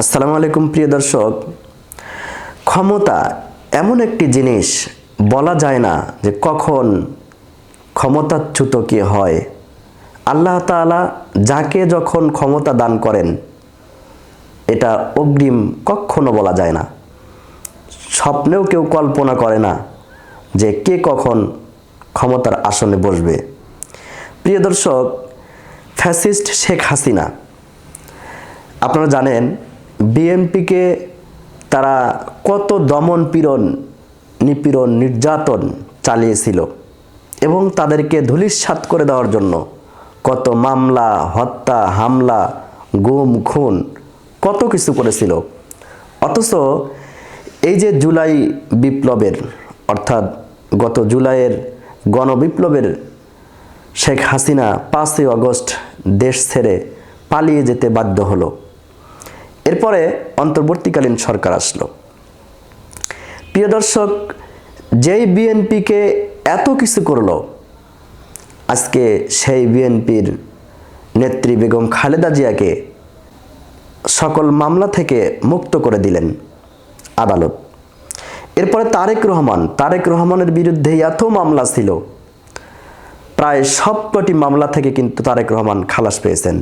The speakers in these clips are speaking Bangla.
আসসালামু আলাইকুম প্রিয় দর্শক, ক্ষমতা এমন একটি জিনিস বলা যায় না যে কখন ক্ষমতাচ্যুত কে হয়। আল্লাহ তাআলা যাকে যখন ক্ষমতা দান করেন, এটা অগ্রিম কখনো বলা যায় না। স্বপ্নেও কেউ কল্পনা করে না যে কে কখন ক্ষমতার আসনে বসবে। প্রিয় দর্শক, ফ্যাসিস্ট শেখ হাসিনা, আপনারা জানেন বিএনপিকে তারা কত দমন পীড়ন, নিপীড়ন, নির্যাতন চালিয়েছিল এবং তাদেরকে ধূলিসাৎ করে দেওয়ার জন্য কত মামলা, হত্যা, হামলা, গুম, খুন, কত কিছু করেছিল। অথচ এই যে জুলাই বিপ্লবের, অর্থাৎ গত জুলাইয়ের গণবিপ্লবের শেখ হাসিনা পাঁচই আগস্ট দেশ ছেড়ে পালিয়ে যেতে বাধ্য হলো। এরপরে অন্তর্বর্তীকালীন সরকার আসলো। প্রিয় দর্শক, যেই বিএনপিকে এত কিছু করল, আজকে সেই বিএনপির নেত্রী বেগম খালেদা জিয়াকে সকল মামলা থেকে মুক্ত করে দিলেন আদালত। এরপরে তারেক রহমান, তারেক রহমানের বিরুদ্ধে এত মামলা ছিল, প্রায় সবকটি মামলা থেকে কিন্তু তারেক রহমান খালাস পেয়েছেন।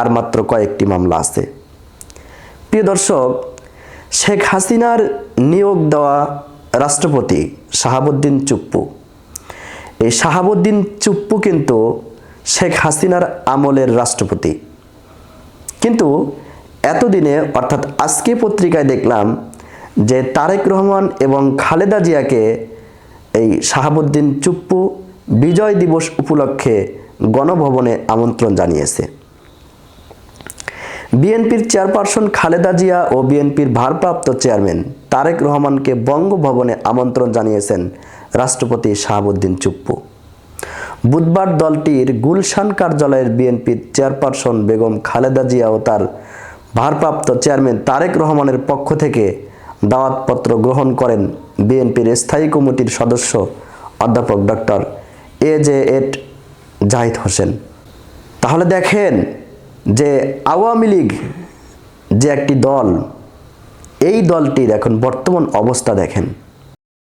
আর মাত্র কয়েকটি মামলা আছে। প্রিয় দর্শক, শেখ হাসিনার নিয়োগ দেওয়া রাষ্ট্রপতি শাহাবুদ্দিন চুপ্পু। এই শাহাবুদ্দিন চুপ্পু কিন্তু শেখ হাসিনার আমলের রাষ্ট্রপতি। কিন্তু এতদিনে, অর্থাৎ আজকে পত্রিকায় দেখলাম যে তারেক রহমান এবং খালেদা জিয়াকে এই শাহাবুদ্দিন চুপ্পু বিজয় দিবস উপলক্ষে গণভবনে আমন্ত্রণ জানিয়েছে। বিএনপির চেয়ারপারসন খালেদা জিয়া ও বিএনপির ভারপ্রাপ্ত চেয়ারম্যান তারেক রহমানকে বঙ্গভবনে আমন্ত্রণ জানিয়েছেন রাষ্ট্রপতি শাহাবুদ্দিন চুপ্পু। বুধবার দলটির গুলশান কার্যালয়ের বিএনপির চেয়ারপারসন বেগম খালেদা জিয়া ও তার ভারপ্রাপ্ত চেয়ারম্যান তারেক রহমানের পক্ষ থেকে দাওয়াতপত্র গ্রহণ করেন বিএনপির স্থায়ী কমিটির সদস্য অধ্যাপক ডক্টর এ জে এট জাহিদ হোসেন। তাহলে দেখেন যে আওয়ামী লীগ যে একটি দল এই দলটির এখন বর্তমান অবস্থা দেখেন।